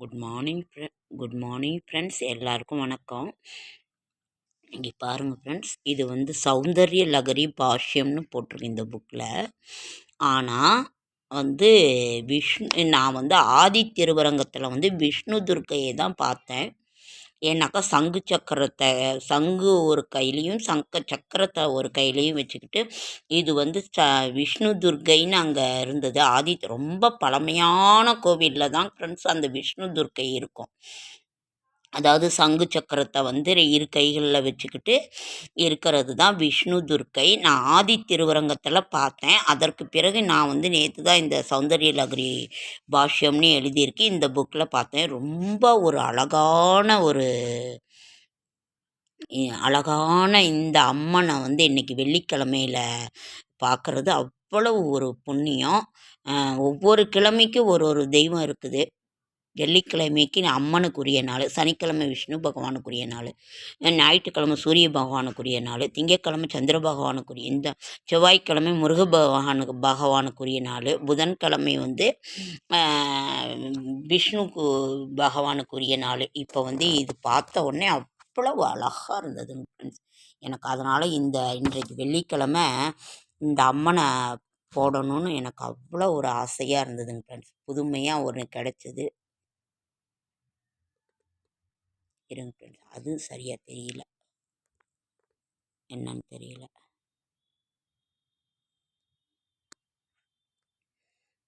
Good morning friend good morning friends எல்லாருக்கும் வணக்கம். இங்கே பாருங்கள் ஃப்ரெண்ட்ஸ் இது வந்து சௌந்தர்ய லகரி பாஷ்யம்னு போட்டிருக்கு இந்த புக்கில் ஆனால் வந்து விஷ்ணு நான் வந்து ஆதி திருவரங்கத்தில் வந்து விஷ்ணு துர்க்கையை தான் பார்த்தேன். ஏன்னாக்கா சங்கு சக்கரத்தை சங்கு ஒரு கையிலையும் சங்க சக்கரத்தை ஒரு கையிலையும் வச்சுக்கிட்டு இது வந்து ச விஷ்ணு துர்க்கைன்னு அங்கே இருந்தது. ஆதி ரொம்ப பழமையான கோவிலில் தான் ஃப்ரெண்ட்ஸ் அந்த விஷ்ணு துர்க்கை இருக்கும். அதாவது சங்கு சக்கரத்தை வந்து இரு கைகளில் வச்சுக்கிட்டு இருக்கிறது தான் விஷ்ணு துர்க்கை. நான் ஆதி திருவரங்கத்தில் பார்த்தேன். அதற்கு பிறகு நான் வந்து நேற்று தான் இந்த சௌந்தரிய லகரி பாஷ்யம்னு எழுதியிருக்கு. இந்த புக்கில் பார்த்தேன். ரொம்ப ஒரு அழகான ஒரு அழகான இந்த அம்மனை வந்து இன்றைக்கி வெள்ளிக்கிழமையில் பார்க்குறது அவ்வளவு ஒரு புண்ணியம். ஒவ்வொரு கிழமைக்கும் ஒரு ஒரு தெய்வம் இருக்குது. வெள்ளிக்கிழமைக்கு அம்மனுக்குரிய நாள் சனிக்கிழமை விஷ்ணு பகவானுக்குரிய நாள் ஞாயிற்றுக்கிழமை சூரிய பகவானுக்குரிய நாள் திங்கட்கிழமை சந்திர பகவானுக்குரிய இந்த செவ்வாய்க்கிழமை முருக பகவானுக்கு பகவானுக்குரிய நாள் புதன்கிழமை வந்து விஷ்ணுக்கு பகவானுக்குரிய நாள். இப்போ வந்து இது பார்த்த உடனே அவ்வளவு அழகாக இருந்ததுங்க ஃப்ரெண்ட்ஸ் எனக்கு அதனால் இந்த இன்றைக்கு வெள்ளிக்கிழமை இந்த அம்மனை போடணும்னு எனக்கு அவ்வளோ ஒரு ஆசையாக இருந்ததுங்க ஃப்ரெண்ட்ஸ் புதுமையாக ஒன்று கிடச்சிது. இருங்க ஃப்ரெண்ட்ஸ் அது சரியாக தெரியல. என்னன்னு தெரியல.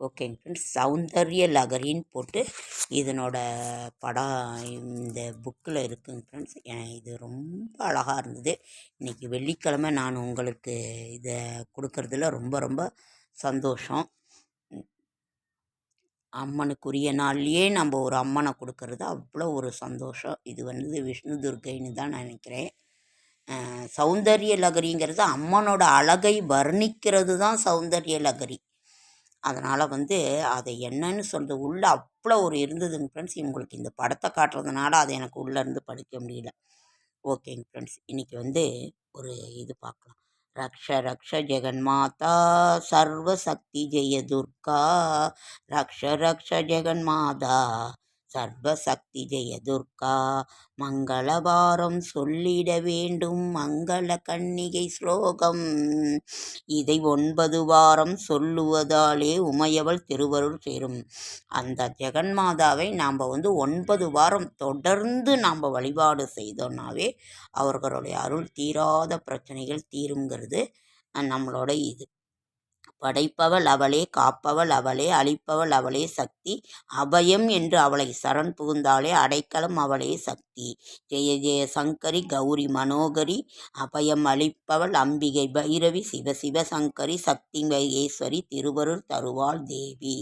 ஓகேங்க ஃப்ரெண்ட்ஸ். சௌந்தர்ய லகரின்னு போட்டு இதனோட படம் இந்த புக்கில் இருக்குங்க ஃப்ரெண்ட்ஸ். இது ரொம்ப அழகாக இருந்தது. இன்றைக்கி வெள்ளிக்கிழமை நான் உங்களுக்கு இதை கொடுக்கறதுல ரொம்ப ரொம்ப சந்தோஷம். அம்மனுக்குரிய நாள்லேயே நம்ம ஒரு அம்மனை கொடுக்கறது அவ்வளோ ஒரு சந்தோஷம். இது வந்து விஷ்ணு துர்க்கைன்னு தான் நான் நினைக்கிறேன். சௌந்தரிய சௌந்தர்ய லகரிங்கிறது அம்மனோட அழகை வர்ணிக்கிறது தான் சௌந்தரிய லகரி. அதனால் வந்து அதை என்னன்னு சொல்கிறது உள்ளே அவ்வளோ ஒரு இருந்ததுங்க ஃப்ரெண்ட்ஸ் உங்களுக்கு இந்த படத்தை காட்டுறதுனால அதை எனக்கு உள்ளேருந்து படிக்க முடியல. ஓகேங்க ஃப்ரெண்ட்ஸ் இன்றைக்கி வந்து ஒரு இது பார்க்கலாம். ரக்ஷ ரக்ஷ ஜெகன்மாதா சர்வசக்தி ஜெய துர்கா ரக்ஷ ரக்ஷ ஜெகன்மாதா சர்வசக்தி ஜெயதுர்கா மங்களபாரம் சொல்லிட வேண்டும் மங்கள கன்னிகை ஸ்லோகம். இதை ஒன்பது வாரம் சொல்லுவதாலே உமையவள் திருவருள் சேரும். அந்த ஜெகன்மாதாவை நாம் வந்து ஒன்பது வாரம் தொடர்ந்து நாம் வழிபாடு செய்தோம்னாவே அவர்களுடைய அருள் தீராத பிரச்சனைகள் தீருங்கிறது. நம்மளோட இது. படைப்பவள் அவளே காப்பவள் அவளே அழிப்பவள் அவளே சக்தி. அபயம் என்று அவளை சரண் புகுந்தாலே அடைக்கலம் அவளே சக்தி. ஜெய ஜெய சங்கரி கௌரி மனோகரி அபயம் அளிப்பவள் அம்பிகை பைரவி சிவ சிவ சங்கரி சக்தி வைகேஸ்வரி திருவருள் தருவாள் தேவி.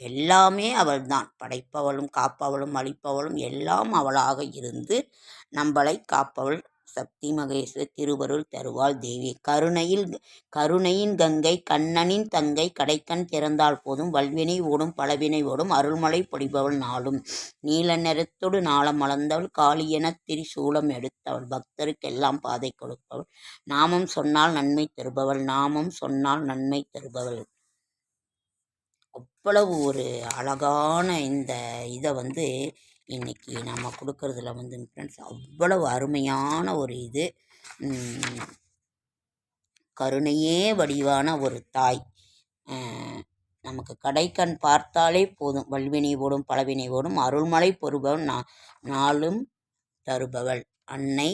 எல்லாமே அவள்தான். படைப்பவளும் காப்பவளும் அழிப்பவளும் எல்லாம் அவளாக இருந்து நம்மளை காப்பவள் சக்தி மகேஸ்வ திருவருள் தருவாள் தேவி. கருணையில் கருணையின் கங்கை கண்ணனின் தங்கை கடைக்கண் திறந்தால் போதும் வல்வினை ஓடும் பலவினை ஓடும் அருள்மலை பொடிபவள் நாளும். நீல நிறத்தோடு நாளம் மலர்ந்தவள் காளியென திரிசூலம் எடுத்தவள் பக்தருக்கெல்லாம் பாதை கொடுப்பவள். நாமம் சொன்னால் நன்மை தருபவள் நாமம் சொன்னால் நன்மை தருபவள். அவ்வளவு ஒரு அழகான இந்த இதை வந்து இன்னைக்கு நம்ம கொடுக்குறதுல வந்து ஃப்ரெண்ட்ஸ் அவ்வளவு அருமையான ஒரு இது. கருணையே வடிவான ஒரு தாய். நமக்கு கடைக்கண் பார்த்தாலே போதும். வல்வினை ஓடும் பலவினை ஓடும் அருள்மலை பொறுபவன் நா நாளும் தருபவள். அன்னை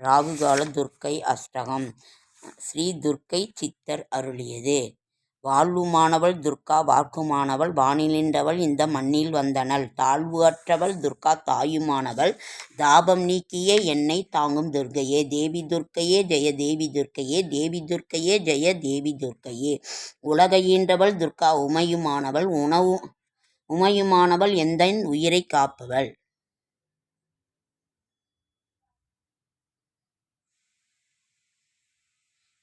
ராகுகால துர்க்கை அஷ்டகம். ஸ்ரீ துர்க்கை சித்தர் அருளியது. வாழ்வுமானவள் துர்கா வாக்குமானவள் வானிலின்றவள் இந்த மண்ணில் வந்தனள். தாழ்வு அற்றவள் துர்கா தாயுமானவள் தாபம் நீக்கிய என்னை தாங்கும் துர்க்கையே. தேவி துர்க்கையே ஜெய தேவி துர்க்கையே. தேவி துர்க்கையே ஜெய தேவி துர்க்கையே. உலகையின்றவள் துர்கா உமையுமானவள் உணவு உமையுமானவள் எந்த உயிரை காப்பவள்?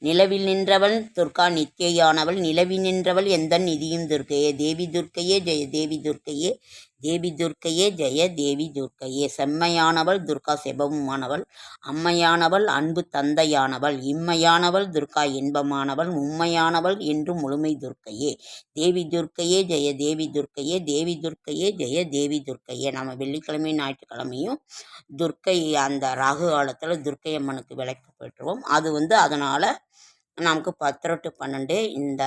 நிலவில் நின்றவள் துர்கா நித்தியானவள் நிலவில் நின்றவள் எந்த நிதியும் துர்க்கையே தேவி துர்க்கையே ஜெய தேவி துர்க்கையே தேவி துர்க்கையே ஜெய தேவி துர்க்கையே. செம்மையானவள் துர்கா செபமுமானவள் அம்மையானவள் அன்பு தந்தையானவள் இம்மையானவள் துர்கா இன்பமானவள் உண்மையானவள் என்று முழுமை துர்க்கையே. தேவி துர்க்கையே ஜெய தேவி துர்க்கையே தேவி துர்க்கையே ஜெய தேவி துர்க்கையே. நம்ம வெள்ளிக்கிழமை ஞாயிற்றுக்கிழமையும் துர்க்கை அந்த ராகு காலத்தில் துர்க்கை அம்மனுக்கு விளக்கு பெற்றுவோம் அது வந்து அதனால் நமக்கு பத்து டு பன்னெண்டு இந்த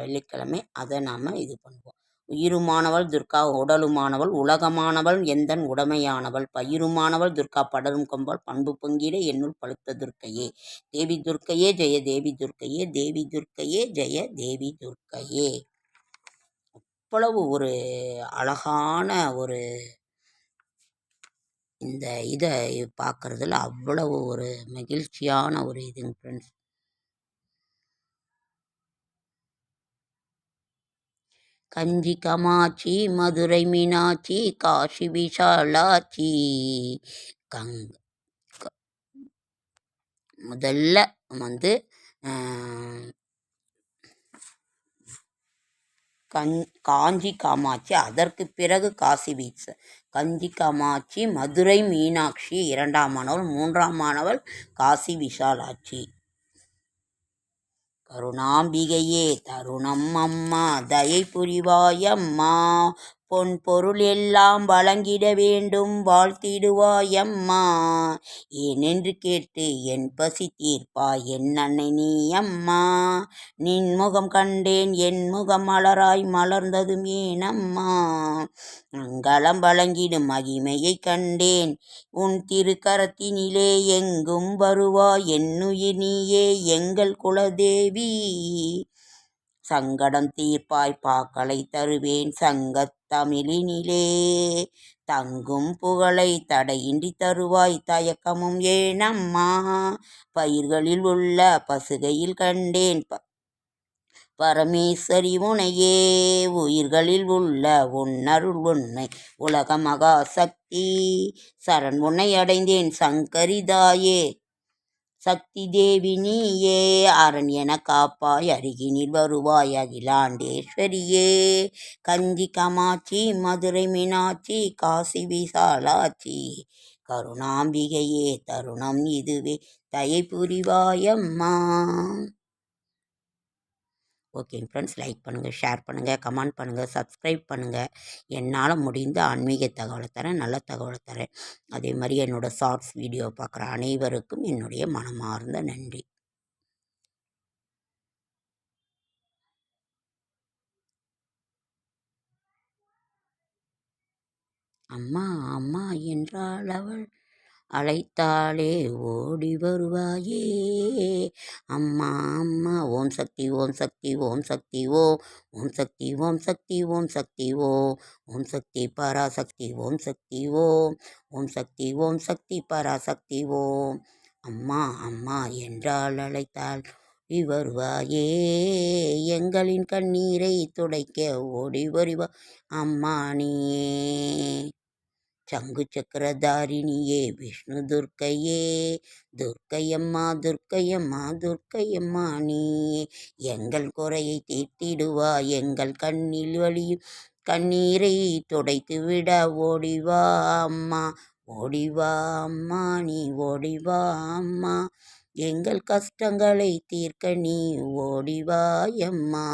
வெள்ளிக்கிழமை அதை நாம் இது பண்ணுவோம். உயிருமானவள் துர்கா உடலுமானவள் உலகமானவள் எந்தன் உடமையானவள்? பயிருமானவள் துர்கா படரும் கொம்பல் பண்பு பொங்கிட என்னுள் பழுத்த துர்க்கையே. தேவி துர்க்கையே ஜெய தேவி துர்க்கையே தேவி துர்க்கையே ஜெய தேவி துர்க்கையே. அவ்வளவு ஒரு அழகான ஒரு இந்த இதை பார்க்குறதுல அவ்வளவு ஒரு மகிழ்ச்சியான ஒரு இதுங்க ஃப்ரெண்ட்ஸ் கஞ்சி கமாட்சி மதுரை மீனாட்சி காஷி விஷாலாட்சி. கங் முதல்ல வந்து கஞ் காஞ்சி காமாட்சி அதற்கு பிறகு காசி வீச்ச. கஞ்சி காமாட்சி மதுரை மீனாட்சி இரண்டாம் மாணவள் மூன்றாம் மாணவள் காசி விஷாலாட்சி. கருணாம்பிகையே தருணம் அம்மா தயை புரிவாயம்மா பொன் பொருள் எல்லாம் வழங்கிட வேண்டும் வாழ்த்திடுவாயம்மா. ஏனென்று கேட்டு என் பசி தீர்ப்பாய் என் அன்னை நீ அம்மா நின் முகம் கண்டேன் என் முகம் மலராய் மலர்ந்ததும் ஏனம்மா. மங்களம் வழங்கிடும் மகிமையை கண்டேன். உன் திருக்கரத்தினிலே எங்கும் வருவாய் என்னுயிர் நீயே எங்கள் குலதேவி. சங்கடம் தீர்ப்பாய் பாக்களை தருவேன் சங்கத் தமிழினிலே. தங்கும் புகழை தடையின்றி தருவாய் தயக்கமும் ஏனம்மா. பயிர்களில் உள்ள பசுகையில் கண்டேன். பரமேஸ்வரி உனையே உயிர்களில் உள்ள உன்னருள் உன்னை உலக மகா சக்தி சரண் உன்னை அடைந்தேன் சங்கரிதாயே. சக்தி தேவி நீயே அரண் என காப்பாய் அருகினில் வருவாய் அகிலாண்டேஸ்வரியே. கஞ்சி கமாட்சி மதுரை மீனாட்சி காசி விசாலாட்சி. கருணாம்பிகையே தருணம் இதுவே. தயை புரிவாயம்மா. ஓகேங்க ஃப்ரெண்ட்ஸ் லைக் பண்ணுங்கள் ஷேர் பண்ணுங்கள் கமெண்ட் பண்ணுங்கள் சப்ஸ்கிரைப் பண்ணுங்கள் என்னால் முடிந்த ஆன்மீக தகவலை தரேன் நல்ல தகவலை தரேன். அதே மாதிரி என்னோடய ஷார்ட்ஸ் வீடியோ பார்க்குற அனைவருக்கும் என்னுடைய மனமார்ந்த நன்றி. அம்மா அம்மா என்றாள் அவள். அழைத்தாலே ஓடி வருவாயே அம்மா அம்மா ஓம் சக்தி ஓம் சக்தி ஓம் சக்தி ஓ ஓம் சக்தி ஓம் சக்தி ஓம் சக்தி ஓ ஓம் சக்தி பராசக்தி ஓம் சக்தி ஓ ஓம் சக்தி ஓம் சக்தி பராசக்தி ஓம் அம்மா அம்மா என்றால் அழைத்தால் வருவாயே எங்களின் கண்ணீரை துடைக்க ஓடி வருவா அம்மா நீயே சங்கு சக்கரதாரிணியே விஷ்ணு துர்க்கையே துர்க்கையம்மா துர்க்கையம்மா துர்க்கையம்மா நீ எங்கள் குறையை தீர்த்திடுவா எங்கள் கண்ணில் வழியும் கண்ணீரை துடைத்து விட ஓடிவா அம்மா ஓடிவா அம்மா நீ ஓடிவா அம்மா எங்கள் கஷ்டங்களை தீர்க்க நீ ஓடிவாயம்மா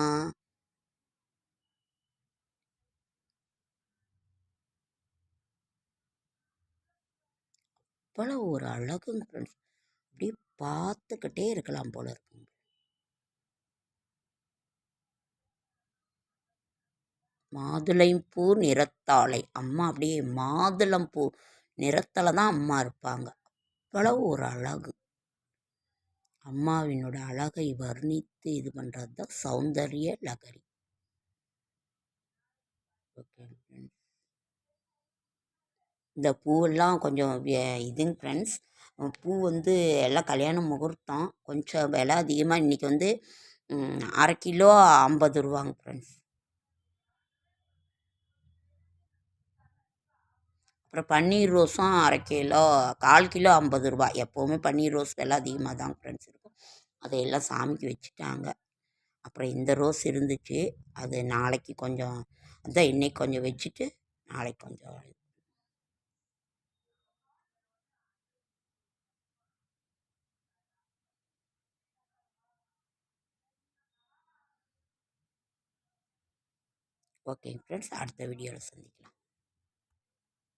அவ்வளோ ஒரு அழகுங்க ஃப்ரெண்ட்ஸ். அப்படியே பார்த்துக்கிட்டே இருக்கலாம் போல இருக்குங்க மாதுளைப்பூ நிறத்தாலை அம்மா அப்படியே மாதுளம்பூ நிறத்தில் தான் அம்மா இருப்பாங்க. அவ்வளவு ஒரு அழகு. அம்மாவினோட அழகை வர்ணித்து இது பண்ணுறது தான் சௌந்தரிய லகரி. Okay friends. இந்த பூவெல்லாம் கொஞ்சம் இதுங்க ஃப்ரெண்ட்ஸ் பூ வந்து எல்லாம் கல்யாண முகூர்த்தம். கொஞ்சம் விலை அதிகமாக இன்றைக்கி வந்து அரை கிலோ ஐம்பது ரூபாங்க ஃப்ரெண்ட்ஸ் அப்புறம் பன்னீர் ரோஸும் அரை கிலோ கால் கிலோ ஐம்பது ரூபா. எப்போவுமே பன்னீர் ரோஸ் விலை அதிகமாக தான் ஃப்ரெண்ட்ஸ் இருக்கும். அதையெல்லாம் சாமிக்கு வச்சுட்டாங்க. அப்புறம் இந்த ரோஸ் இருந்துச்சு. அது நாளைக்கு கொஞ்சம் அதான் இன்றைக்கி கொஞ்சம் வச்சுட்டு நாளைக்கு கொஞ்சம் ஓகேங்க ஃப்ரெண்ட்ஸ் அடுத்த வீடியோவில் சந்திக்கலாம்.